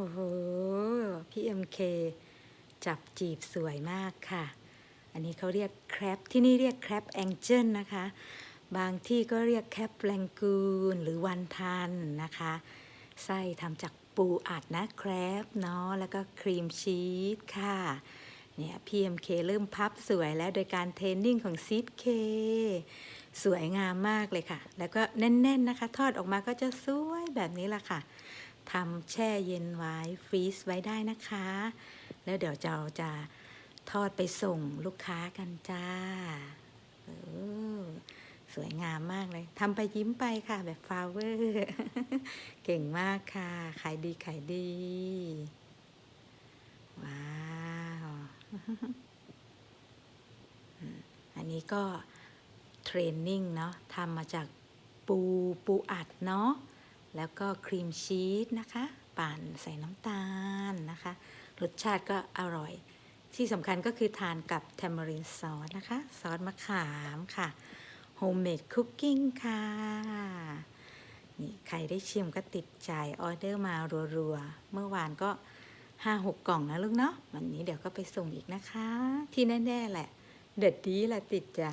โอ้โห พี่เอ็มเคจับจีบสวยมากค่ะ อันนี้เขาเรียกแครปที่นี่เรียกแครปแองเจิลนะคะ บางที่ก็เรียกแครปแลงกูนหรือวันทันนะคะ ไส้ทำจากปูอัดนะแครปเนาะ แล้วก็ครีมชีสค่ะ เนี่ยพี่ MK เริ่มพับสวยแล้วโดยการเทรนนิ่งของซีดเคสวยงามมากเลยค่ะ แล้วก็แน่นๆนะคะ ทอดออกมาก็จะสวยแบบนี้ละค่ะ ทำแช่เย็นไว้ฟรีซไว้ได้นะคะ แล้วเดี๋ยวเราจะทอดไปส่งลูกค้ากันจ้าสวยงามมากเลยทำไปยิ้มไปค่ะ แบบฟลาเวอร์ เก่งมากค่ะ ขายดีขายดี ว้าว อันนี้ก็เทรนนิ่งเนาะทำมาจากปูปูอัดเนาะ แล้วก็ครีมชีสนะคะ ปั่นใส่น้ำตาลนะคะ รสชาติก็อร่อย ที่สำคัญก็คือทานกับ t ทม a รินซอสนะคะ ซอสมะขามค่ะโฮมเมดคุกกิ้งค่ะนี่ใครได้ชิมก็ติดใจออเดอร์มารัวๆ เมื่อวานก็ห้าหกกล่องนะลูกเนาะวันนี้เดี๋ยวก็ไปส่งอีกนะคะ ที่แน่ ๆ แหละ เด็ดดีแหละติดใจ